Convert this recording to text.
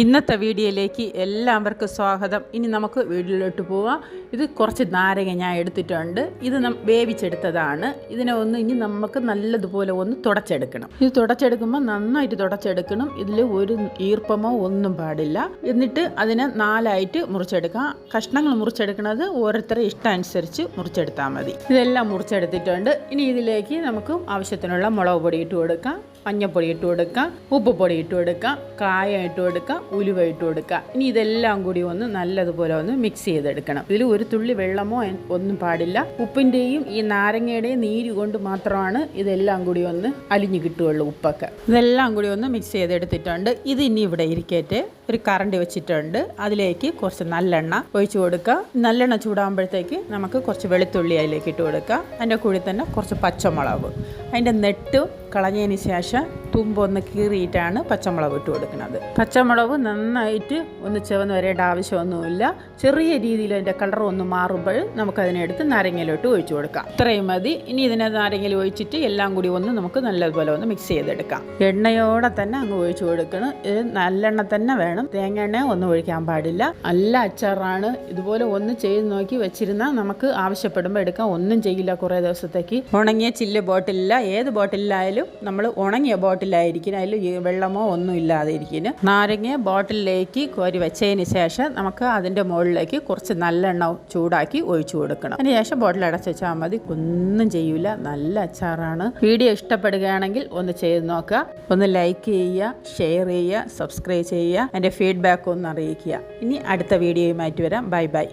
ഇന്നത്തെ വീഡിയോയിലേക്ക് എല്ലാവർക്കും സ്വാഗതം. ഇനി നമുക്ക് വീഡിയോയിലോട്ട് പോവാം. ഇത് കുറച്ച് നാരങ്ങ ഞാൻ എടുത്തിട്ടുണ്ട്. ഇത് വേവിച്ചെടുത്തതാണ്. ഇതിനെ ഒന്ന് ഇനി നമുക്ക് നല്ലതുപോലെ ഒന്ന് തുടച്ചെടുക്കണം. ഇത് തുടച്ചെടുക്കുമ്പോൾ നന്നായിട്ട് തുടച്ചെടുക്കണം. ഇതിൽ ഒരു ഈർപ്പമോ ഒന്നും പാടില്ല. എന്നിട്ട് അതിനെ നാലായിട്ട് മുറിച്ചെടുക്കാം. കഷ്ണങ്ങൾ മുറിച്ചെടുക്കുന്നത് ഓരോരുത്തരുടെ ഇഷ്ടം അനുസരിച്ച് മുറിച്ചെടുത്താൽ മതി. ഇതെല്ലാം മുറിച്ചെടുത്തിട്ടുണ്ട്. ഇനി ഇതിലേക്ക് നമുക്ക് ആവശ്യത്തിനുള്ള മുളക് പൊടി ഇട്ട് കൊടുക്കാം. മഞ്ഞൾപ്പൊടി ഇട്ട് കൊടുക്കാം. ഉപ്പ് പൊടി ഇട്ട് കൊടുക്കാം. കായം ഇട്ട് കൊടുക്കാം. ഉലുവ ഇട്ട് കൊടുക്കുക. ഇനി ഇതെല്ലാം കൂടി ഒന്ന് നല്ലതുപോലെ ഒന്ന് മിക്സ് ചെയ്തെടുക്കണം. ഇതിൽ ഒരു തുള്ളി വെള്ളമോ ഒന്നും പാടില്ല. ഉപ്പിന്റെയും ഈ നാരങ്ങയുടെയും നീര് കൊണ്ട് മാത്രമാണ് ഇതെല്ലാം കൂടി ഒന്ന് അലിഞ്ഞു കിട്ടുകയുള്ളൂ ഉപ്പൊക്കെ. ഇതെല്ലാം കൂടി ഒന്ന് മിക്സ് ചെയ്തെടുത്തിട്ടുണ്ട്. ഇത് ഇനി ഇവിടെ ഇരിക്കട്ടെ ഒരു കറണ്ട് വെച്ചിട്ടുണ്ട്. അതിലേക്ക് കുറച്ച് നല്ലെണ്ണ ഒഴിച്ചു കൊടുക്കുക. നല്ലെണ്ണ ചൂടാകുമ്പോഴത്തേക്ക് നമുക്ക് കുറച്ച് വെളുത്തുള്ളി അതിലേക്ക് ഇട്ട് കൊടുക്കുക. അതിന്റെ കൂടി തന്നെ കുറച്ച് പച്ചമുളക്. അതിന്റെ നെട്ട് കളഞ്ഞതിന് ശേഷം തുമ്പൊന്ന് കീറിയിട്ടാണ് പച്ചമുളക് ഇട്ട് കൊടുക്കുന്നത്. പച്ചമുളക് നന്നായിട്ട് ഒന്ന് ചുവന്ന് വരേണ്ട ആവശ്യമൊന്നുമില്ല. ചെറിയ രീതിയിൽ അതിന്റെ കളർ ഒന്ന് മാറുമ്പോൾ നമുക്കതിനെടുത്ത് നാരങ്ങയിലോട്ട് ഒഴിച്ചു കൊടുക്കാം. ഇത്രയും മതി. ഇനി ഇതിനെ നാരങ്ങയിൽ ഒഴിച്ചിട്ട് എല്ലാം കൂടി ഒന്ന് നമുക്ക് നല്ലതുപോലെ ഒന്ന് മിക്സ് ചെയ്തെടുക്കാം. എണ്ണയോടെ തന്നെ അങ്ങ് ഒഴിച്ചു കൊടുക്കണം. ഇത് നല്ലെണ്ണ തന്നെ വേണം. തേങ്ങ എണ്ണ ഒന്നും ഒഴിക്കാൻ പാടില്ല. നല്ല അച്ചാറാണ്. ഇതുപോലെ ഒന്ന് ചെയ്ത് നോക്കി വെച്ചിരുന്നാൽ നമുക്ക് ആവശ്യപ്പെടുമ്പോൾ എടുക്കാം. ഒന്നും ചെയ്യില്ല കുറേ ദിവസത്തേക്ക്. ഉണങ്ങിയ ചില്ല് ബോട്ടിലില്ല. ഏത് ബോട്ടിലായാലും നമ്മൾ ഉണങ്ങിയ ബോട്ടിലായിരിക്കും. അതിൽ വെള്ളമോ ഒന്നും ഇല്ലാതെ ഇരിക്കുന്നു നാരങ്ങ ബോട്ടിലേക്ക് കോരി വെച്ചതിന് ശേഷം നമുക്ക് അതിന്റെ മുകളിലേക്ക് കുറച്ച് നല്ലെണ്ണ ചൂടാക്കി ഒഴിച്ചു കൊടുക്കണം. അതിന് ശേഷം ബോട്ടിൽ അടച്ച് വെച്ചാൽ മതി. ഒന്നും ചെയ്യൂല. നല്ല അച്ചാറാണ്. വീഡിയോ ഇഷ്ടപ്പെടുകയാണെങ്കിൽ ഒന്ന് ചെയ്ത് നോക്കുക. ഒന്ന് ലൈക്ക് ചെയ്യുക ഷെയർ ചെയ്യുക സബ്സ്ക്രൈബ് ചെയ്യുക. എന്റെ ഫീഡ്ബാക്ക് ഒന്ന് അറിയിക്കുക. ഇനി അടുത്ത വീഡിയോയുമായിട്ട് വരാം. Bye bye.